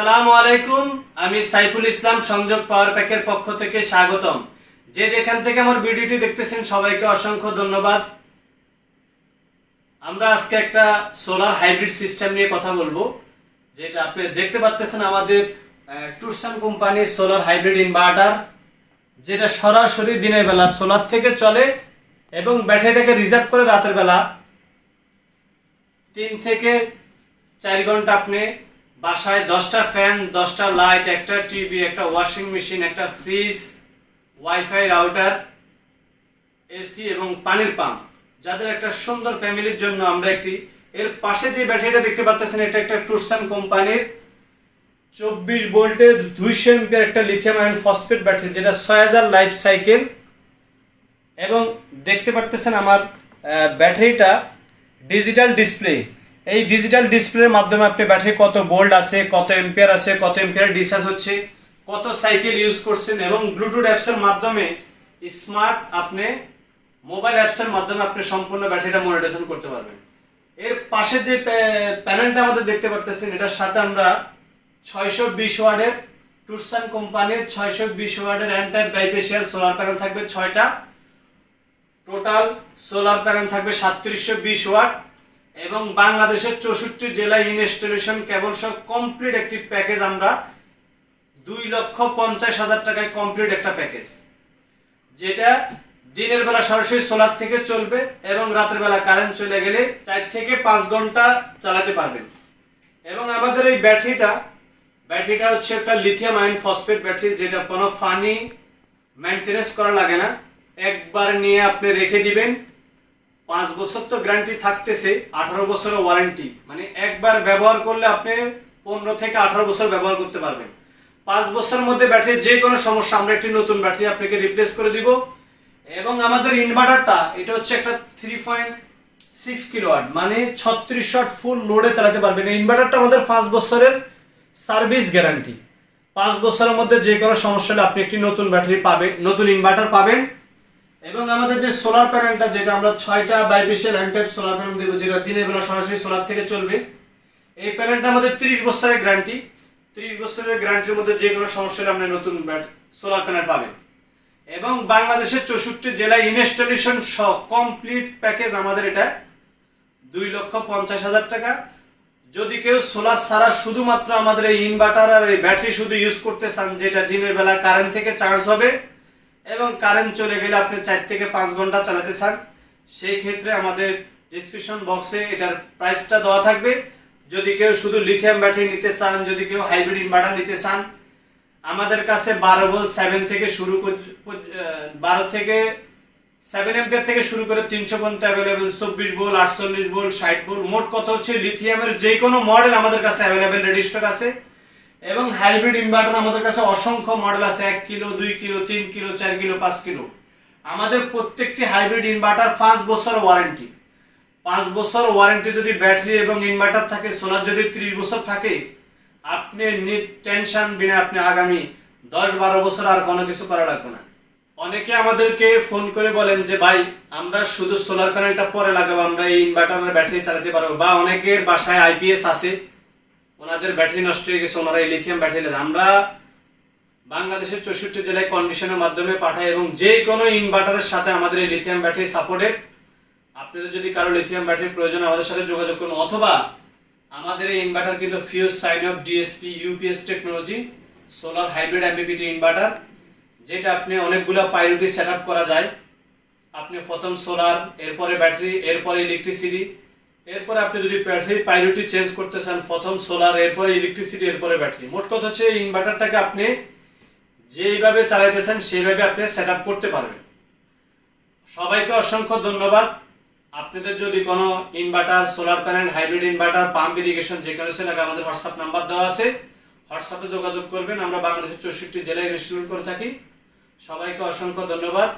আসসালামু আলাইকুম, আমি সাইফুল ইসলাম, সংযোগ পাওয়ার প্যাকের পক্ষ থেকে স্বাগতম। যে যেখান থেকে আমার ভিডিওটি দেখতেছেন, সবাইকে অসংখ্য ধন্যবাদ। আমরা আজকে একটা সোলার হাইব্রিড সিস্টেম নিয়ে কথা বলব, যেটা আপনি দেখতে পাচ্ছেন আমাদের টুরসান কোম্পানির সোলার হাইব্রিড ইনভার্টার যেটা সরাসরি দিনের বেলা সোলার থেকে চলে এবং ব্যাটারিটাকে রিজার্ভ করে রাতের বেলা তিন থেকে চার ঘণ্টা আপনি বাসায় দশটা ফ্যান দশটা লাইট একটা টিভি একটা ওয়াশিং মেশিন একটা ফ্রিজ ওয়াইফাই রাউটার এসি এবং পানির পাম্প যাদের একটা সুন্দর ফ্যামিলির জন্য আমরা একটি, এর পাশে যে ব্যাটারিটা দেখতে পাচ্ছেন এটা একটা টুরসান কোম্পানির চব্বিশ ভোল্টের দুইশো এমপিয়ার একটা লিথিয়াম আয়ন ফসফেট ব্যাটারি যেটা ছয় হাজার লাইফ সাইকেল এবং দেখতে পারতেছেন আমার ব্যাটারিটা ডিজিটাল ডিসপ্লে এই ডিজিটাল ডিসপ্লের মাধ্যমে আপনি ব্যাটারি কত বোল্ড আছে, কত এম্পিয়ার আছে, কত এম্পিয়ার ডিসচার্জ হচ্ছে, কত সাইকেল ইউজ করছেন এবং ব্লুটুথ অ্যাপসের মাধ্যমে স্মার্ট আপনি মোবাইল অ্যাপসের মাধ্যমে আপনি সম্পূর্ণ ব্যাটারিটা মনিটরেশন করতে পারবেন। এর পাশে যে প্যানেলটা আমাদের দেখতে পারতেছেন, এটার সাথে আমরা ছয়শো বিশ ওয়ার্ডের টুরসান কোম্পানির ছয়শো বিশ ওয়ার্ডের অ্যান্টাই বাইপেশিয়াল সোলার প্যানেল থাকবে ছয়টা। টোটাল সোলার প্যানেল থাকবে সাতত্রিশশো বিশ ওয়াট এবং বাংলাদেশের চৌষট্টি জেলায় ইনস্টলেশন কেবল সব কমপ্লিট একটি প্যাকেজ আমরা দুই লক্ষ পঞ্চাশ হাজার টাকায় কমপ্লিট একটা প্যাকেজ যেটা দিনের বেলা সরাসরি সোলার থেকে চলবে এবং রাতের বেলা কারেন্ট চলে গেলে চার থেকে পাঁচ ঘণ্টা চালাতে পারবেন। এবং আমাদের এই ব্যাটারিটা ব্যাটারিটা হচ্ছে একটা লিথিয়াম আয়ন ফসফেট ব্যাটারি যেটা কোনো ফানি মেনটেনেন্স করা লাগে না। একবার নিয়ে আপনি রেখে দিবেন পাঁচ বছর তো গ্যারান্টি থাকতেছে, আঠারো বছরের ওয়ারেন্টি মানে একবার ব্যবহার করলে আপনি পনেরো থেকে আঠারো বছর ব্যবহার করতে পারবেন। পাঁচ বছরের মধ্যে ব্যাটারি যে কোনো সমস্যা, আমরা একটি নতুন ব্যাটারি আপনাকে রিপ্লেস করে দিব। এবং আমাদের ইনভার্টারটা এটা হচ্ছে একটা থ্রি পয়েন্ট সিক্স কিলোয়াট মানে ছত্রিশ শট ফুল লোডে চালাতে পারবেন। এই ইনভার্টারটা আমাদের পাঁচ বছরের সার্ভিস গ্যারান্টি পাঁচ বছরের মধ্যে যে কোনো সমস্যা হলে আপনি একটি নতুন ব্যাটারি পাবেন নতুন ইনভার্টার পাবেন। এবং আমাদের যে সোলার প্যানেলটা যেটা আমরা ছয়টা বাইবিশিয়াল টাইপ সোলার প্যানেল দেবো, যেটা দিনের বেলা সরাসরি সোলার থেকে চলবে, এই প্যানেলটা আমাদের তিরিশ বছরের গ্যারান্টি তিরিশ বছরের গ্যারান্টির মধ্যে যে কোনো সমস্যা আপনি নতুন সোলার প্যানেল পাবেন। এবং বাংলাদেশের চৌষট্টি জেলায় ইনস্টলেশন সহ কমপ্লিট প্যাকেজ আমাদের এটা দুই লক্ষ পঞ্চাশ হাজার টাকা। যদি কেউ সোলার ছাড়া শুধুমাত্র আমাদের এই ইনভার্টার আর এই ব্যাটারি শুধু ইউজ করতে চান, যেটা দিনের বেলা কারেন্ট থেকে চার্জ হবে এবং কারেন্ট চলে গেলে আপনি চার থেকে পাঁচ ঘণ্টা চালাতে চান, সেই ক্ষেত্রে আমাদের ডিসক্রিপশন বক্সে এটার প্রাইসটা দেওয়া থাকবে। যদি কেউ শুধু লিথিয়াম ব্যাটারি নিতে চান, যদি কেউ হাইব্রিড ইনভার্টার নিতে চান, আমাদের কাছে বারো ভোল্ট সেভেন থেকে শুরু বারো থেকে সেভেন এম্পিয়ার থেকে শুরু করে তিনশো পর্যন্ত অ্যাভেলেবেল চব্বিশ ভোল্ট আটচল্লিশ ভোল্ট ষাট ভোল্ট মোট কত হচ্ছে? লিথিয়ামের যে কোনো মডেল আমাদের কাছে অ্যাভেলেবেল রেডি আছে। এবং হাইব্রিড ইনভার্টার আমাদের কাছে অসংখ্য মডেল আছে, এক কিলো, দুই কিলো, তিন কিলো, চার কিলো, পাঁচ কিলো। আমাদের প্রত্যেকটি হাইব্রিড ইনভার্টার পাঁচ বছর ওয়ারেন্টি পাঁচ বছর ওয়ারেন্টি যদি ব্যাটারি এবং ইনভার্টার থাকে সোলার যদি ত্রিশ বছর থাকে, আপনি টেনশন বিনা আপনি আগামী দশ বারো বছর আর কোনো কিছু করা লাগবে না। অনেকে আমাদেরকে ফোন করে বলেন যে, ভাই, আমরা শুধু সোলার প্যানেলটা পরে লাগাবো, আমরা এই ইনভার্টারের ব্যাটারি চালাতে পারব। বা অনেকের বাসায় আইপিএস আছে ওনাদের ব্যাটারি নষ্ট হয়ে গেছে, ওনারা এই লিথিয়াম ব্যাটারি। আমরা বাংলাদেশের চৌষট্টি জেলায় কন্ডিশনের মাধ্যমে পাঠাই এবং যে কোনো ইনভার্টারের সাথে আমাদের এই লিথিয়াম ব্যাটারি সাপোর্টেড আপনাদের যদি কারও লিথিয়াম ব্যাটারির প্রয়োজন, আমাদের সাথে যোগাযোগ করুন অথবা আমাদের এই ইনভার্টার কিন্তু fuse sine off DSP UPS technology solar hybrid MPPT inverter যেটা আপনি অনেকগুলো পাইরুটি সেট করা যায় আপনি প্রথম সোলার এরপরে ব্যাটারি এরপরে ইলেকট্রিসিটি এরপরে আপনি যদি ব্যাটারি পাইরুটি চেঞ্জ করতে চান, প্রথম সোলার এরপরে ইলেকট্রিসিটি এরপরে ব্যাটারি মোট কথা হচ্ছে ইনভার্টারটাকে আপনি যেইভাবে চালাইতেছেন, সেইভাবে আপনি সেট করতে পারবেন। সবাইকে অসংখ্য ধন্যবাদ। আপনাদের যদি কোনো inverter solar panel hybrid inverter pump irrigation যে কোনো সেলাকা আমাদের হোয়াটসঅ্যাপ নাম্বার দেওয়া আছে। হোয়াটসঅ্যাপে যোগাযোগ করবেন। আমরা বাংলাদেশের চৌষট্টি জেলায় ইনস্টল করে থাকি। সবাইকে অসংখ্য ধন্যবাদ।